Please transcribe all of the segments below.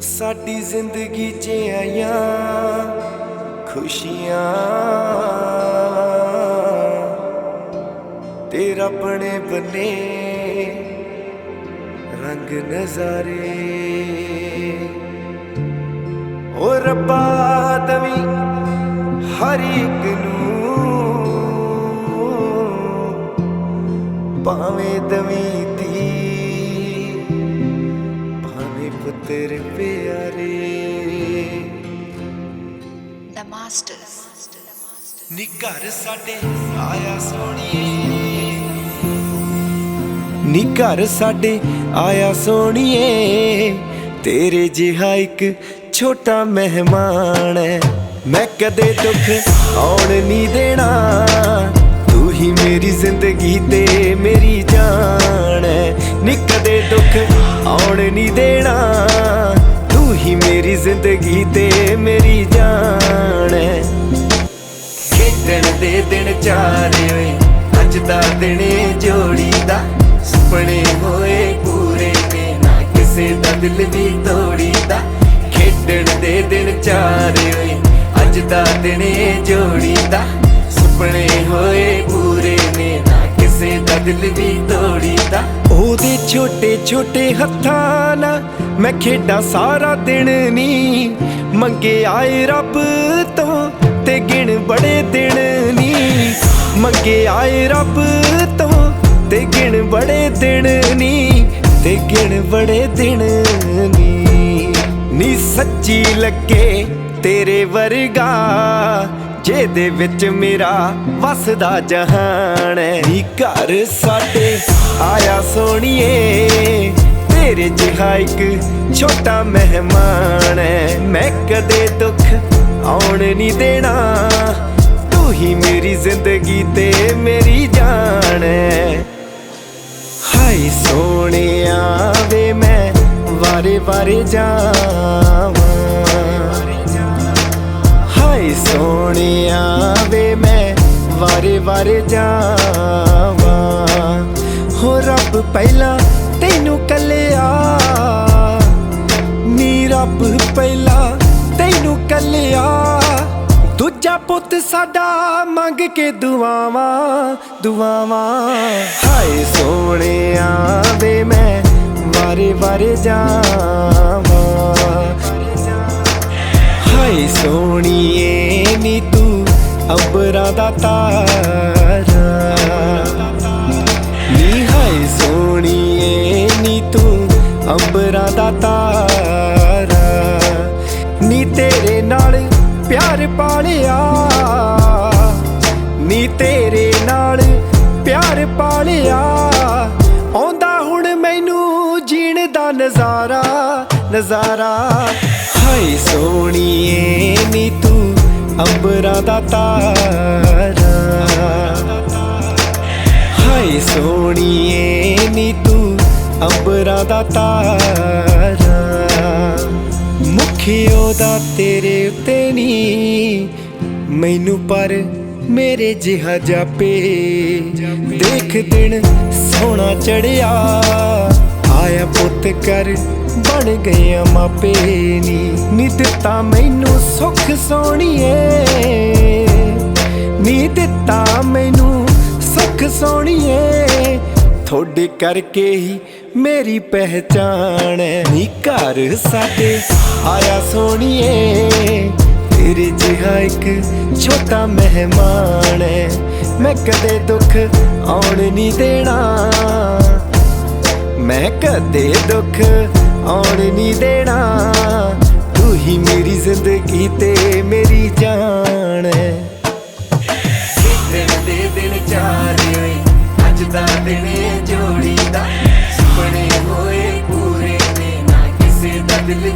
ਸਾਡੀ ਜ਼ਿੰਦਗੀ 'ਚ ਆਈਆਂ ਖੁਸ਼ੀਆਂ। ਤੇਰਾ ਆਪਣੇ ਬਨੇ ਰੰਗ ਨਜ਼ਾਰੇ। ਓ ਰੱਬਾ ਦਵੀ ਹਰ ਇੱਕ ਨੂੰ, ਭਾਵੇਂ ਦਵੀ ਦੀ ਪੁੱਤਰ ਪਿਆਰੇ। The Masters. ਨੀ ਘਰ ਸਾਡੇ ਆਇਆ ਸੋਣੀਏ ਨੀ ਘਰ ਸਾਡੇ ਆਇਆ ਸੋਣੀਏ ਤੇਰੇ ਜਿਹਾ ਇੱਕ ਛੋਟਾ ਮਹਿਮਾਨ ਹੈ ਮੈਂ ਕਦੇ ਦੁੱਖ ਆਉਣ ਨਹੀਂ ਦੇਣਾ। ਤੂੰ ਹੀ ਮੇਰੀ ਜ਼ਿੰਦਗੀ ਤੇ ਮੇਰੀ ਜਾਨ ਹੈ ਨੀ ਕਦੇ ਦੁੱਖ ਆਉਣ ਨਹੀਂ ਦੇਣਾ। ਜ਼ਿੰਦਗੀ ਤੇ ਮੇਰੀ ਜਾਨ ਹੈ। ਖੇਡਣ ਦੇ ਦਿਨ ਚਾਰੇ ਓਏ ਅੱਜ ਦਾ ਦਿਨ ਏ ਜੋੜੀ ਦਾ। ਸੁਪਨੇ ਹੋਏ ਪੂਰੇ ਨੇ ਨਾ ਕਿਸੇ ਦਾ ਦਿਲ ਵੀ ਤੋੜੀਦਾ ਖੇਡਣ ਦੇ ਦਿਨ ਚਾਰੇ ਓਏ ਅੱਜ ਦਾ ਦਿਨ ਏ ਜੋੜੀ ਦਾ। ਸੁਪਨੇ ਹੋਏ ਕਿਸੇ ਦਾ ਦਿਲ ਵੀ ਉਹਦੇ ਛੋਟੇ ਛੋਟੇ ਹੱਥਾਂ ਨਾਲ ਮੈਂ ਖੇਡਾਂ ਸਾਰਾ ਦਿਨ ਨੀ। ਮੰਗੇ ਆਏ ਰੱਬ ਤੋਂ ਤੇ ਗਿਣ ਬੜੇ ਦਿਨ ਨੀ। ਮੰਗੇ ਆਏ ਰੱਬ ਤੋਂ ਤੇ ਗਿਣ ਬੜੇ ਦਿਨ ਨੀ। ਤੇ ਗਿਣ ਬੜੇ ਦਿਨ ਨੀ। ਨੀ ਸੱਚੀ ਲੱਗੇ ਤੇਰੇ ਵਰਗਾ। ਜਿਹਦੇ ਵਿੱਚ ਮੇਰਾ ਵਸਦਾ ਜਹਾਨ ਹੈ। ਨੀ ਘਰ ਸਾਡੇ, ਆਇਆ ਸੋਣੀਏ ਤੇਰੇ ਜਿਹਾ ਇੱਕ ਛੋਟਾ ਮਹਿਮਾਨ ਹੈ। ਮੈਂ ਕਦੇ ਦੁੱਖ ਆਉਣ ਨਹੀਂ ਦੇਣਾ, ਤੂੰ ਹੀ ਮੇਰੀ ਜ਼ਿੰਦਗੀ ਤੇ ਮੇਰੀ ਜਾਨ ਹੈ। ਹਾਏ ਸੋਹਣਿਆ ਵੇ, ਮੈਂ ਵਾਰੇ ਵਾਰੇ ਜਾਣ ਵਾਰੇ ਜਾਵਾਂ। ਹੋ ਰੱਬ, ਪਹਿਲਾਂ ਤੈਨੂੰ ਕੱਲਿਆ। ਨੀ ਰੱਬ, ਪਹਿਲਾਂ ਤੈਨੂੰ ਕੱਲਿਆ। ਦੂਜਾ ਪੁੱਤ ਸਾਡਾ ਮੰਗ ਕੇ ਦੁਆਵਾਂ ਦੁਆਵਾਂ। ਹਾਏ ਸੋਹਣਿਆ ਵੇ ਮੈਂ ਵਾਰੇ ਵਾਰੇ ਜਾਵਾਂ। ਹਾਏ ਸੋਹਣੀਏ, ਨੀ ਤੂੰ ਅੰਬਰਾਂ ਦਾ ਤਾਰਾ। ਨੀ ਹਾਏ ਸੋਣੀਏ ਨੀ ਤੂੰ ਅੰਬਰਾਂ ਦਾ ਤਾਰਾ। ਨੀ ਤੇਰੇ ਨਾਲ ਪਿਆਰ ਪਾਲਿਆ। ਨੀ ਤੇਰੇ ਨਾਲ ਪਿਆਰ ਪਾਲਿਆ। ਆਉਂਦਾ ਹੁਣ ਮੈਨੂੰ ਜੀਣ ਦਾ ਨਜ਼ਾਰਾ ਨਜ਼ਾਰਾ। ਹਾਏ ਸੋਣੀਏ ਨੀ ਤੂੰ ਅੰਬਰਾਂ ਦਾ ਤਾਰਾ। ਹਾਏ ਸੋਹਣੀਏ ਨੀ ਤੂੰ ਅੰਬਰਾਂ ਦਾ ਤਾਰਾ। ਮੁਖਿਓ ਦਾ ਤੇਰੇ ਉੱਤੇ ਨੀ, ਮੈਨੂੰ ਪਰ ਮੇਰੇ ਜਿਹਾ ਜਾਪੇ। ਦੇਖ ਦਿਨ ਸੋਹਣਾ ਚੜਿਆ, ਆਇਆ ਪੁੱਤ ਕਰ ਬਣ ਗਈਆਂ ਮਾਪੇ ਨੀ। ਨੀ ਦਿੱਤਾ ਮੈਨੂੰ ਸੁੱਖ ਸੋਹਣੀਏ। ਨੀ ਦਿੱਤਾ ਮੈਨੂੰ ਸੁੱਖ ਸੋਹਣੀਏ। ਤੁਹਾਡੇ ਕਰਕੇ ਹੀ ਮੇਰੀ ਪਹਿਚਾਣ ਹੈ। ਨੀ ਘਰ ਸਾਡੇ ਆਇਆ ਸੋਹਣੀਏ। ਤੇਰੇ ਜਿਹਾ ਇੱਕ ਛੋਟਾ ਮਹਿਮਾਨ ਹੈ। ਮੈਂ ਕਦੇ ਦੁੱਖ ਆਉਣ ਨਹੀਂ ਦੇਣਾ। ਮੈਂ ਕਦੇ ਦੁੱਖ ਆਉਣ ਨਹੀਂ ਦੇਣਾ। ਤੂੰ ਹੀ ਮੇਰੀ ਜ਼ਿੰਦਗੀ ਤੇ ਮੇਰੀ ਜਾਨ ਹੈ ਦੇ ਦਿਨ ਚਾਰ ਹੋਏ ਅੱਜ ਦਾ ਦਿਨ ਜੋੜੀ ਸੁਪਨੇ ਹੋਏ ਪੂਰੇ ਨੇ ਕਿਸੇ ਦਾ ਦਿਲ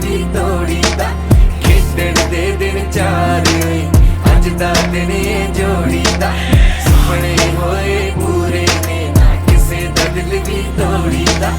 ਖੇਡਣ ਦੇ ਦਿਨ ਚਾਰ ਹੋਏ ਅੱਜ ਦਾ ਦਿਨ ਜੋੜੀ ਸੁਪਨੇ ਹੋਏ ਪੂਰੇ ਨੇ ਕਿਸੇ ਦਾ ਦਿਲ ਦੀ ਦਾ।